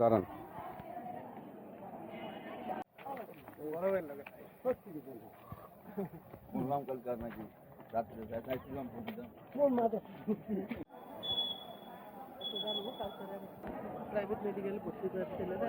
দাঁড়ান। বললাম কালকে নাকি রাত্রে দেখাইছিলাম ফটোটা প্রাইভেট মেডিকেল ভর্তি করে ছেলেরা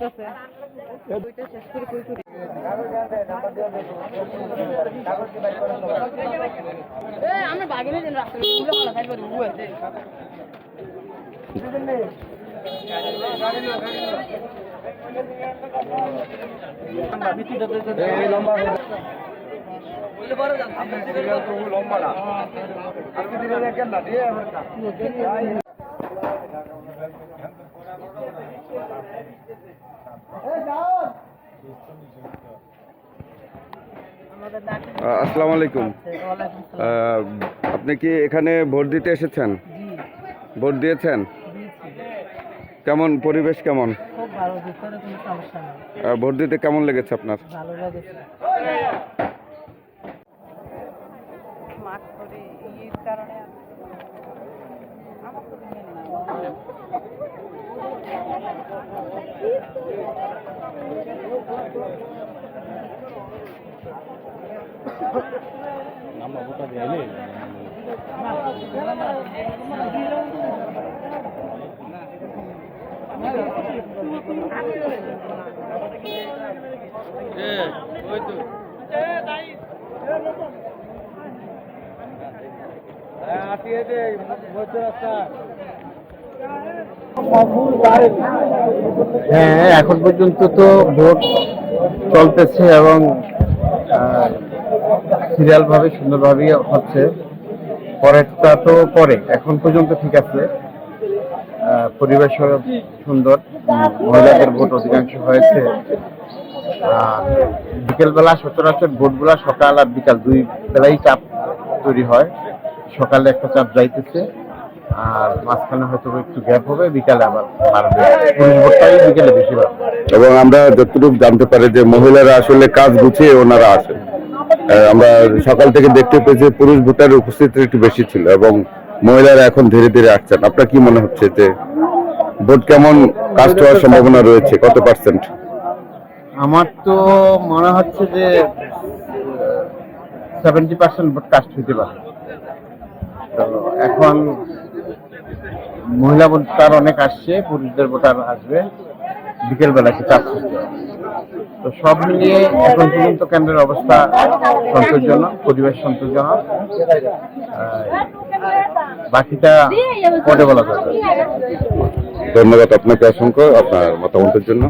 আছে। দুইটা শেষ করে কই করি আমরা বাগিনে দিন রাস্তা গুলো খাই পারি বুঝতে আমাদের ডাক্তার আহ, আসসালামু আলাইকুম। আপনি কি এখানে ভোট দিতে এসেছেন? ভোট দিয়েছেন? কেমন, পরিবেশ কেমন? ভোট দিতে কেমন লেগেছে আপনার? ভালো মাঠ করে ইয়ের কারণে আমার তো। মেন না হ্যাঁ এখন পর্যন্ত তো ভোট চলতেছে এবং সিরিয়াল ভাবে সুন্দরভাবে হচ্ছে। পরেরটা তো পরে, এখন পর্যন্ত ঠিক আছে। পরিবেশ সুন্দর মহিলাদের ভোট অধিকাংশ হয়েছে। আর বিকেলবেলা সচরাচর ভোটগুলা সকাল আর বিকাল দুই বেলাই চাপ তৈরি হয়। সকালে একটা চাপ যাইতেছে। আর মাঝখানে হয়তো একটু গ্যাপ হবে বিকালে আবার বাড়বে। ভোটটাই বিকেলে বেশি বাড়বে। এবং আমরা যতটুকু জানতে পারি যে মহিলারা আসলে কাজ গুছিয়ে ওনারা আসে। আমরা সকাল থেকে দেখতে পেয়েছি পুরুষ ভোটারের উপস্থিতি একটু বেশি ছিল এবং মহিলারা এখন ধীরে ধীরে আসছেন। আপনার কি মনে হচ্ছে যে ভোট কেমন কাস্ট হওয়ার সম্ভাবনা রয়েছে? কত পার্সেন্ট? আমার তো মনে হচ্ছে যে সেভেন্টি পার্সেন্ট ভোট কাস্ট হইতে পারে। তো এখন মহিলা ভোটার অনেক আসছে, পুরুষদের ভোটার আসবে। বিকেল বেলা চাপ তো সব মিলিয়ে এখন পর্যন্ত কেন্দ্রের অবস্থা সন্তোষজনক, পরিবেশ সন্তোষজনক। বাকিটা পরে বলা যাবে। ধন্যবাদ আপনাকে অসংখ্য আপনার মতামতের জন্য।